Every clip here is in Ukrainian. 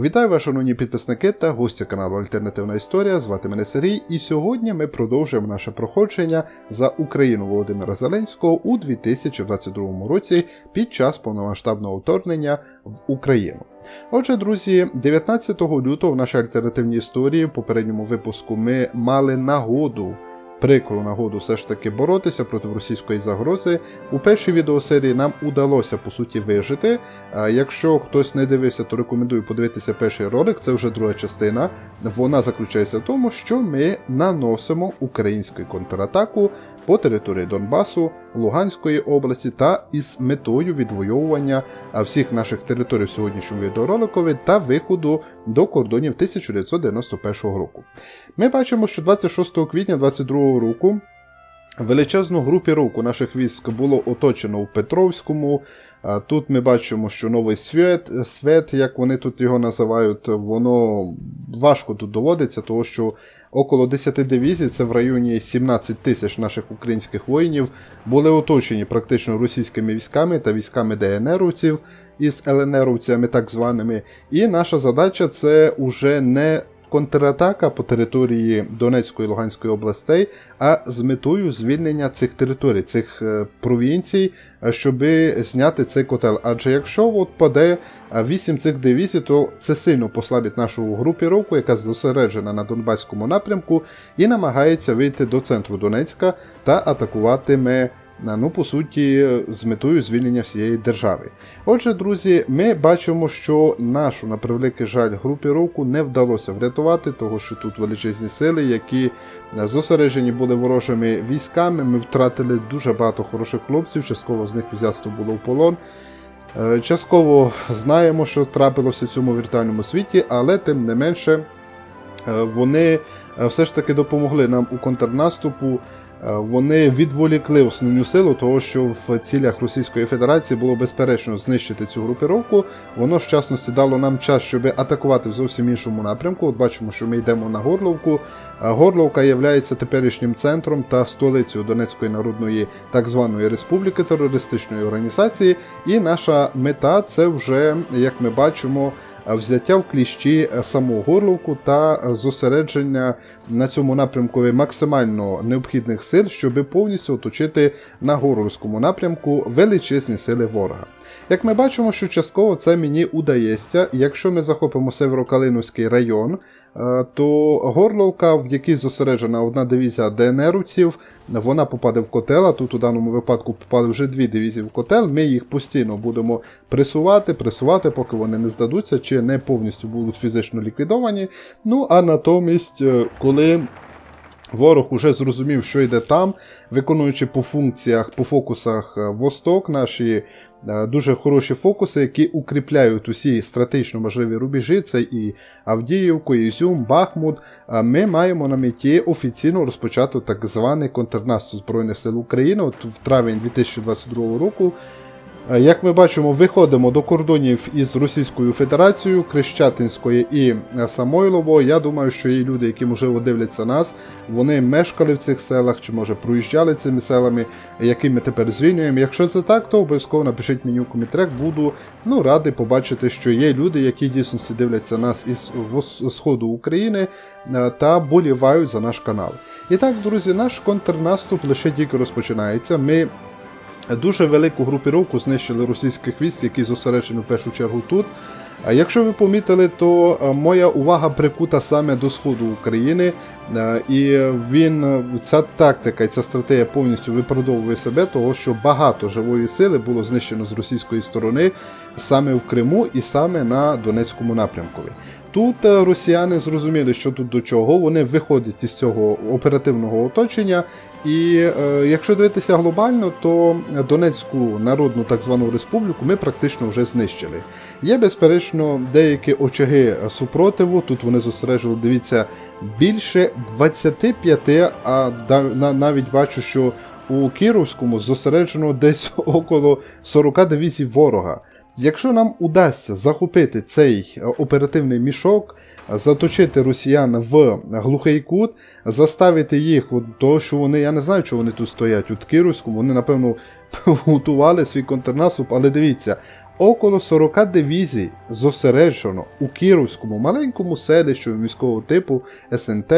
Вітаю вас, шановні підписники та гості каналу Альтернативна Історія. Звати мене Сергій, і сьогодні ми продовжуємо наше проходження за Україну Володимира Зеленського у 2022 році під час повномасштабного вторгнення в Україну. Отже, друзі, 19 лютого в нашій альтернативній історії, в попередньому випуску, ми мали нагоду. Прикру нагоду все ж таки боротися проти російської загрози. У першій відеосерії нам удалося по суті вижити. А Якщо хтось не дивився, то рекомендую подивитися перший ролик. Це вже друга частина. Вона заключається в тому, що ми наносимо українську контратаку по території Донбасу, Луганської області та із метою відвоювання всіх наших територій в сьогоднішньому відеороликові та виходу до кордонів 1991 року. Ми бачимо, що 26 квітня 2022 року величезну групіровку наших військ було оточено у Петровському. Тут ми бачимо, що новий світ, свет, як вони тут його називають, воно важко тут доводиться, тому що около 10 дивізій, це в районі 17 тисяч наших українських воїнів, були оточені практично російськими військами та військами ДНРовців із ЛНРовцями так званими. І наша задача це уже не контратака по території Донецької і Луганської областей, а з метою звільнення цих територій, цих е, провінцій, е, щоб зняти цей котел. Адже якщо от паде 8 цих дивізій, то це сильно послабить нашу групіровку, яка зосереджена на Донбаському напрямку, і намагається вийти до центру Донецька та атакуватиме. Ну, по суті, з метою звільнення всієї держави. Отже, друзі, ми бачимо, що нашу, на превеликий жаль, групіровку не вдалося врятувати, того що тут величезні сили, які зосереджені були ворожими військами. Ми втратили дуже багато хороших хлопців, частково з них взятство було в полон. Е, Частково знаємо, що трапилося в цьому віртуальному світі, але тим не менше е, вони е, все ж таки допомогли нам у контрнаступу. Е, Вони відволікли основну силу, того що в цілях Російської Федерації було безперечно знищити цю групіровку. Воно в частності дало нам час, щоб атакувати в зовсім іншому напрямку. От бачимо, що ми йдемо на Горловку. Е, Горловка є теперішнім центром та столицею Донецької народної так званої республіки терористичної організації. І наша мета це вже, як ми бачимо, взяття в кліщі саму Горловку та зосередження на цьому напрямку максимально необхідних сил, щоб повністю оточити на Горловському напрямку величезні сили ворога. Як ми бачимо, що частково це мені удається, якщо ми захопимо Северокалиновський район, е, то Горловка, в якій зосереджена одна дивізія ДНРівців, вона попаде в котел, а тут у даному випадку попали вже дві дивізії в котел. Ми їх постійно будемо пресувати, пресувати, поки вони не здадуться чи не повністю будуть фізично ліквідовані. Ну а натомість, е, коли Ворог уже зрозумів, що йде там, виконуючи по функціях, по фокусах е, Восток, наші е, дуже хороші фокуси, які укріпляють усі стратегічно важливі рубежі, це і Авдіївку, Ізюм, Бахмут. Ми маємо на меті офіційно розпочати так званий контрнаступ Збройних сил України от в травень 2022 року. Е, Як ми бачимо, виходимо до кордонів із Російською Федерацією, Крещатинської і е, Самойлово. Я думаю, що є люди, які можливо дивляться нас, вони мешкали в цих селах чи може проїжджали цими селами, які ми тепер звільнюємо. Якщо це так, то обов'язково напишіть мені у коментарях. Буду ну радий побачити, що є люди, які дійсності дивляться нас із сходу України е, та болівають за наш канал. І так, друзі, наш контрнаступ лише тільки розпочинається. Ми Дуже велику групіровку знищили російських військ, які зосереджені в першу чергу тут. Якщо ви помітили, то е, моя увага прикута саме до сходу України, і він е, ця тактика і ця стратегія повністю виправдовує себе, того що багато живої сили було знищено з російської сторони саме в Криму і саме на Донецькому напрямку. Тут е, росіяни зрозуміли, що тут до чого. Вони виходять із цього оперативного оточення. І е, якщо дивитися глобально, то Донецьку народну так звану республіку ми практично вже знищили. Є, безперечно, деякі очаги супротиву. Тут вони зосереджували, дивіться, більше 25, а навіть бачу, що у Кіровському зосереджено десь около 40 дивізій ворога. Якщо нам удасться захопити цей е, оперативний мішок, заточити росіян в глухий кут, заставити їх, от то, що вони, я не знаю, що вони тут стоять, от Кіровському, вони, напевно, готували свій контрнаступ, але дивіться, около 40 дивізій зосереджено у Кіровському маленькому селищу міського типу СНТ,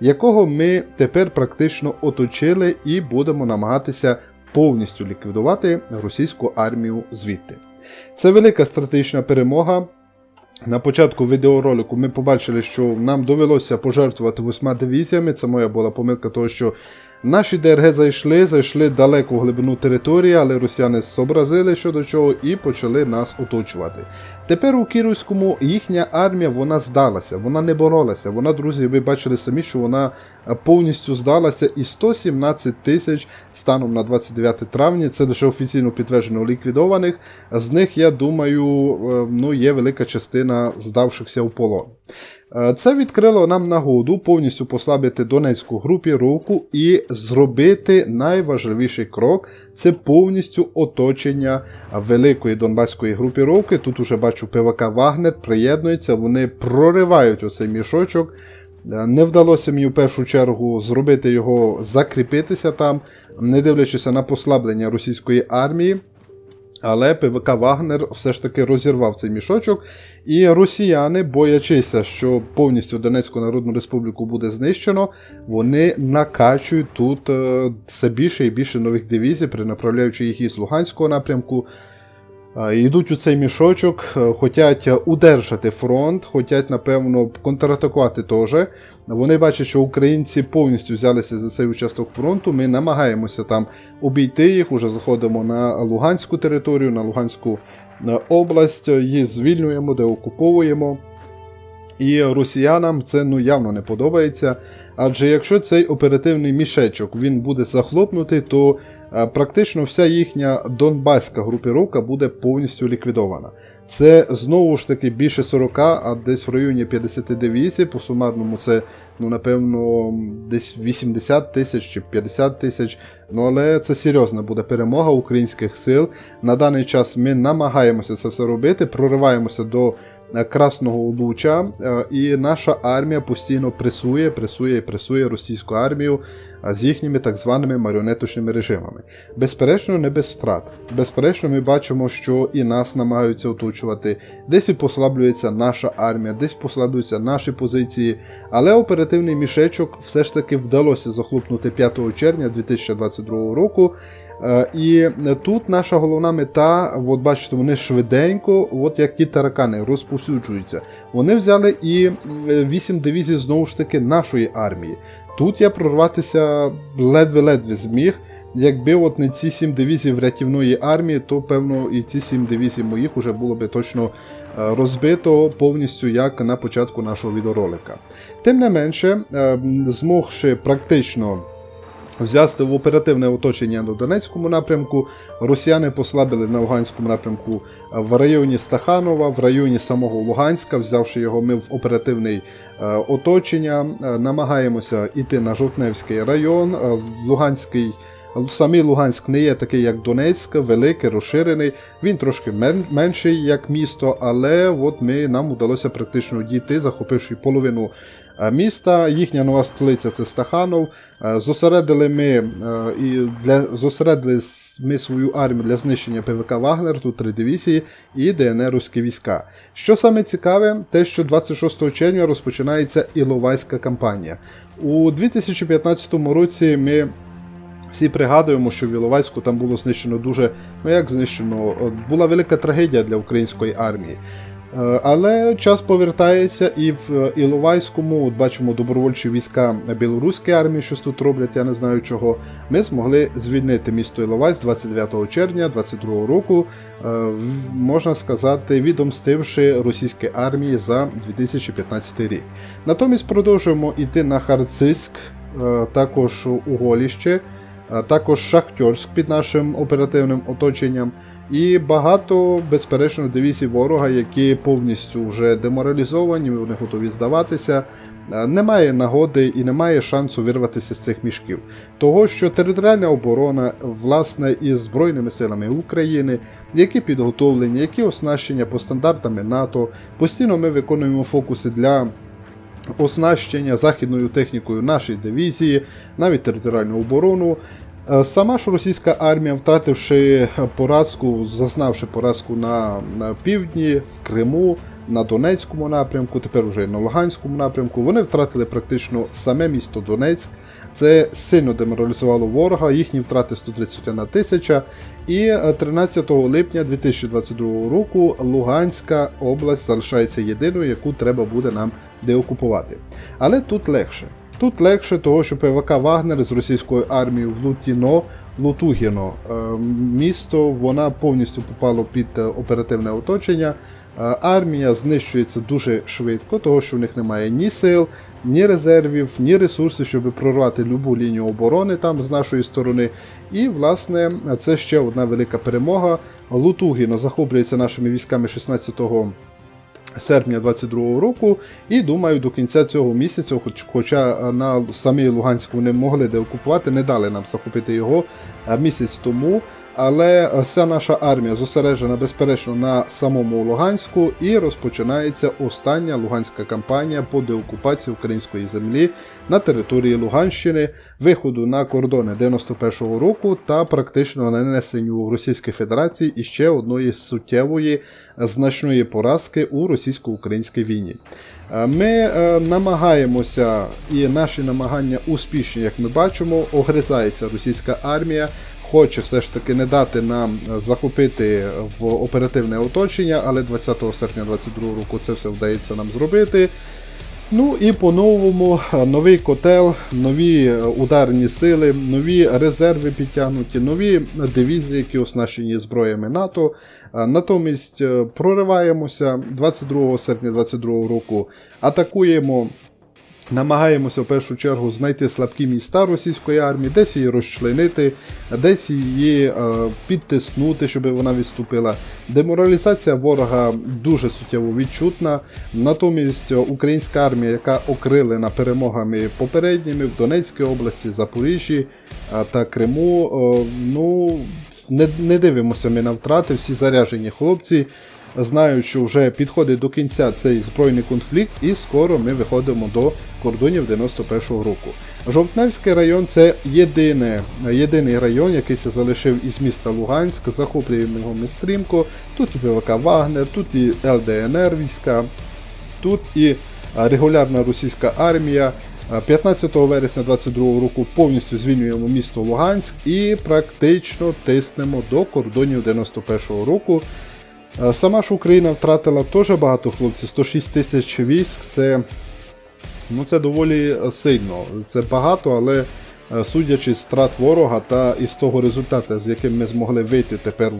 якого ми тепер практично оточили і будемо намагатися повністю ліквідувати російську армію звідти. Це велика стратегічна перемога. На початку відеоролику ми побачили, що нам довелося пожертвувати восьма дивізіями. Це моя була помилка, того що наші ДРГ зайшли, зайшли далеко в глибину території, але росіяни зобразили щодо чого і почали нас оточувати. Тепер у Кіровському їхня армія вона здалася, вона не боролася. Вона, друзі, ви бачили самі, що вона повністю здалася, і 117 тисяч станом на 29 травня. Це лише офіційно підтверджено ліквідованих. З них, я думаю, е, ну, є велика частина здавшихся у полон. Е, Це відкрило нам нагоду повністю послабити Донецьку групіровку і зробити найважливіший крок це повністю оточення великої Донбаської групіровки. Тут уже бачу ПВК Вагнер приєднується, вони проривають оцей мішочок. Е, Не вдалося мені в першу чергу зробити його закріпитися там, не дивлячись на послаблення російської армії. Але ПВК Вагнер все ж таки розірвав цей мішочок, і росіяни, боячися, що повністю Донецьку Народну Республіку буде знищено, вони накачують тут е, все більше і більше нових дивізій, перенаправляючи їх із Луганського напрямку. Е, Йдуть у цей мішочок, хочуть удержати фронт, хочуть, напевно, контратакувати теж. Вони бачать, що українці повністю взялися за цей участок фронту. Ми намагаємося там обійти їх, уже заходимо на Луганську територію, на Луганську е, область, її звільнюємо, деокуповуємо. І росіянам це ну явно не подобається. Адже якщо цей оперативний мішечок він буде захлопнутий, то е, практично вся їхня донбаська групіровка буде повністю ліквідована. Це знову ж таки більше 40, а десь в районі 50 дивізій. По сумарному це, ну напевно, десь 80 тисяч чи 50 тисяч. Ну але це серйозна буде перемога українських сил. На даний час ми намагаємося це все робити, прориваємося до. Е, Красного Луча, е, і наша армія постійно пресує, пресує і пресує російську армію е, з їхніми так званими маріонеточними режимами. Безперечно, не без втрат. Безперечно, ми бачимо, що і нас намагаються оточувати, десь і послаблюється наша армія, десь послаблюються наші позиції. Але оперативний мішечок все ж таки вдалося захлопнути 5 червня 2022 року. Е, І тут наша головна мета, от бачите, вони швиденько, от як ті таракани, розповсюджуються. Вони взяли і 8 дивізій знову ж таки нашої армії. Тут я прорватися ледве-ледве зміг. Якби от не ці 7 дивізій врятівної армії, то певно і ці 7 дивізій моїх уже було би точно е, розбито повністю як на початку нашого відеоролика. Тим не менше, е, змогши практично взяти в оперативне оточення на Донецькому напрямку. Росіяни послабили на Луганському напрямку е, в районі Стаханова, в районі самого Луганська, взявши його ми в оперативне оточення. Е, Намагаємося йти на Жовтневський район, е, Луганський. Самий Луганськ не є такий, як Донецьк, великий, розширений. Він трошки мен- менший як місто, але от ми, нам вдалося практично дійти, захопивши половину е, міста. Їхня нова столиця це Стаханов. Е, Зосередили ми е, і для зосередили ми свою армію для знищення ПВК Вагнер, тут три дивізії і ДНРівські війська. Що саме цікаве, те, що 26 червня розпочинається Іловайська кампанія. У 2015 році ми всі пригадуємо, що в Іловайську там було знищено дуже, ну як знищено, була велика трагедія для української армії. Е, Але час повертається і в Іловайському, от бачимо добровольчі війська білоруської армії, що тут роблять, я не знаю чого. Ми змогли звільнити місто Іловайськ 29 червня 22 року, е, можна сказати, відомстивши російській армії за 2015 рік. Натомість продовжуємо йти на Харцизьк, е, також у Голіще. Також Шахтьорськ під нашим оперативним оточенням, і багато, безперечно, дивізій ворога, які повністю вже деморалізовані, вони готові здаватися. Немає нагоди і немає шансу вирватися з цих мішків. Того, що територіальна оборона, власне, із Збройними силами України, які підготовлені, які оснащення по стандартами НАТО, постійно ми виконуємо фокуси для оснащення західною технікою нашої дивізії, навіть територіальну оборону. Е, Сама ж російська армія, втративши поразку, зазнавши поразку на, на півдні, в Криму, на Донецькому напрямку, тепер вже і на Луганському напрямку, вони втратили практично саме місто Донецьк. Це сильно деморалізувало ворога, їхні втрати 131 тисяча. І е, 13 липня 2022 року Луганська область залишається єдиною, яку треба буде нам деокупувати. Але тут легше. Тут легше, того, що ПВК Вагнер з російською армією в Лутіно, Лутугіно е, місто, вона повністю попало під е, оперативне оточення. Е, Армія знищується дуже швидко, того що в них немає ні сил, ні резервів, ні ресурсів, щоб прорвати любу лінію оборони там з нашої сторони. І, власне, це ще одна велика перемога. Лутугіно захоплюється нашими військами 16 серпня 22 року, і думаю, до кінця цього місяця, хоч, хоча е, на самій Луганську не могли деокупувати, не дали нам захопити його е, місяць тому. Але вся наша армія зосереджена безперечно на самому Луганську, і розпочинається остання луганська кампанія по деокупації української землі на території Луганщини, виходу на кордони 91-го року та практично нанесенню Російській Федерації іще одної суттєвої значної поразки у російсько-українській війні. Е, Ми е, намагаємося, і наші намагання успішні, як ми бачимо, огризається російська армія. Хоче все ж таки не дати нам е, захопити в оперативне оточення, але 20 серпня 2022 року це все вдається нам зробити. Ну і по-новому е, новий котел, нові е, ударні сили, нові резерви підтягнуті, нові дивізії, які оснащені зброями НАТО. Натомість прориваємося 22 серпня 2022 року, атакуємо. Намагаємося в першу чергу знайти слабкі міста російської армії, десь її розчленити, десь її е, підтиснути, щоб вона відступила. Деморалізація ворога дуже суттєво відчутна. Натомість е, українська армія, яка окрилена перемогами попередніми в Донецькій області, Запоріжжі та Криму, е, ну не, не дивимося ми на втрати, всі заряжені хлопці знають, що вже підходить до кінця цей збройний конфлікт, і скоро ми виходимо до кордонів 91-го року. Жовтневський район це єдине, єдиний район, який се залишив із міста Луганськ, захоплюємо його ми стрімко. Тут і ПВК Вагнер, тут і ЛДНР війська, тут і регулярна російська армія. 15 вересня 22 року повністю звільнюємо місто Луганськ і практично тиснемо до кордонів 91-го року. Е, Сама ж Україна втратила теж багато хлопців, 106 тисяч військ. Це, ну, це доволі сильно. Це багато, але е, судячи з втрат ворога та із того результату, з яким ми змогли вийти тепер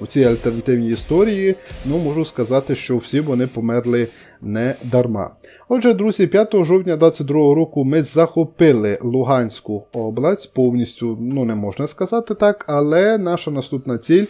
у цій альтернативній історії, ну можу сказати, що всі вони померли не дарма. Отже, друзі, 5 жовтня 22 року ми захопили Луганську область повністю, ну не можна сказати так, але наша наступна ціль.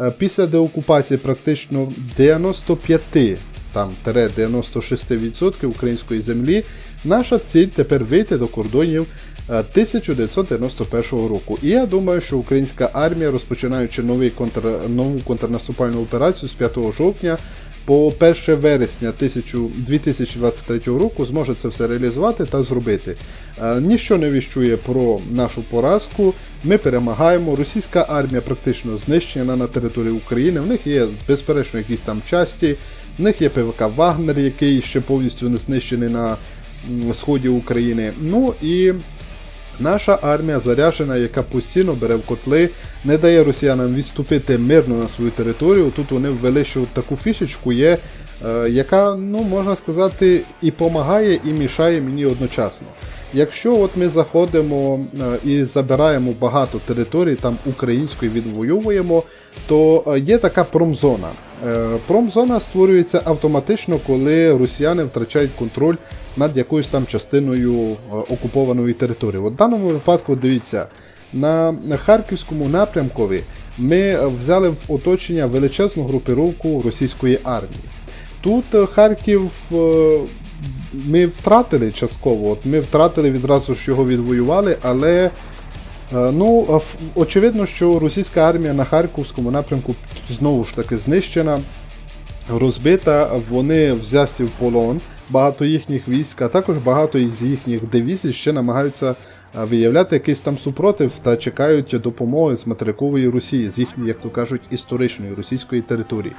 Е, Після деокупації практично 95 там 96% української землі, наша ціль тепер вийти до кордонів е, 1991 року. І я думаю, що українська армія, розпочинаючи новий контр, нову контрнаступальну операцію з 5 жовтня по 1 вересня 2023 року, зможе це все реалізувати та зробити. Е, Ніщо не віщує про нашу поразку. Ми перемагаємо. Російська армія практично знищена на території України. В них є, безперечно, якісь там часті. В них є ПВК Вагнер, який ще повністю не знищений на сході України. Ну і наша армія заряжена, яка постійно бере в котли, не дає росіянам відступити мирно на свою територію. Тут вони ввели, що таку фішечку є, е, яка, ну можна сказати, і допомагає, і мішає мені одночасно. Якщо от ми заходимо е, і забираємо багато територій, там української відвоюємо, то е, є така промзона. Е, Промзона створюється автоматично, коли росіяни втрачають контроль над якоюсь там частиною окупованої території. От в даному випадку, дивіться, на Харківському напрямкові ми взяли в оточення величезну групировку російської армії. Тут Харків ми втратили частково. От ми втратили відразу ж його відвоювали, але е, ну, очевидно, що російська армія на Харківському напрямку знову ж таки знищена, розбита. Вони взявся в полон. Багато їхніх військ, а також багато із їхніх дивізій ще намагаються виявляти якийсь там супротив та чекають допомоги з материкової Росії, з їхньої, як то кажуть, історичної російської території.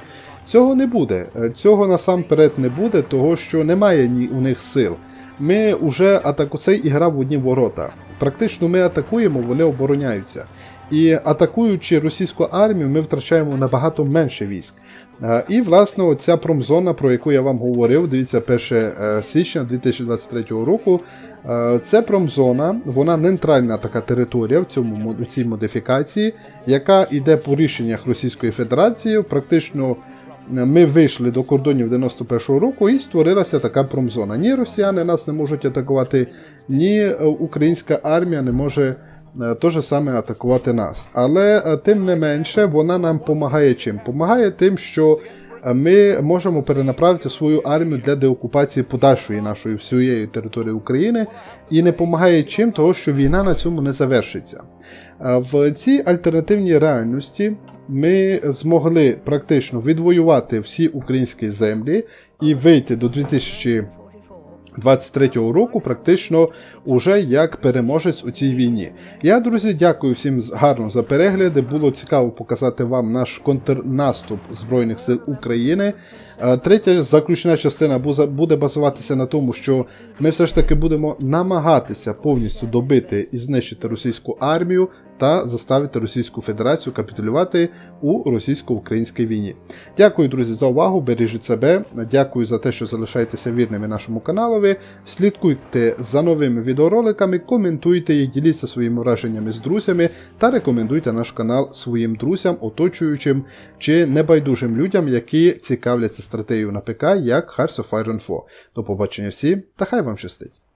Цього не буде. Е, Цього насамперед не буде, того що немає ні у них сил. Ми вже атаку цей і грав в одні ворота. Практично ми атакуємо, вони обороняються. І атакуючи російську армію, ми втрачаємо набагато менше військ. Е, І, власне, оця промзона, про яку я вам говорив, дивіться, 1 е, січня 2023 року. е, Це промзона, вона нейтральна така територія в цьому в цій модифікації, яка йде по рішеннях Російської Федерації. Практично ми вийшли до кордонів 91-го року і створилася така промзона. Ні росіяни нас не можуть атакувати, ні українська армія не може то же саме атакувати нас. Але е, тим не менше вона нам допомагає чим? Помагає тим, що е, ми можемо перенаправити свою армію для деокупації подальшої нашої всієї території України і не допомагає чим, того що війна на цьому не завершиться. Е, В цій альтернативній реальності ми змогли практично відвоювати всі українські землі і вийти до 2000 23-го року практично уже як переможець у цій війні. Я, друзі, дякую всім гарно за перегляди. Було цікаво показати вам наш контрнаступ Збройних сил України. Е, Третя заключна частина буде базуватися на тому, що ми все ж таки будемо намагатися повністю добити і знищити російську армію та заставити Російську Федерацію капітулювати у російсько-українській війні. Дякую, друзі, за увагу. Бережіть себе. Дякую за те, що залишаєтеся вірними нашому каналові. Слідкуйте за новими відеороликами, коментуйте їх, діліться своїми враженнями з друзями та рекомендуйте наш канал своїм друзям, оточуючим чи небайдужим людям, які цікавляться стратегією на ПК, як Hearts of Iron 4. До побачення всім та хай вам щастить!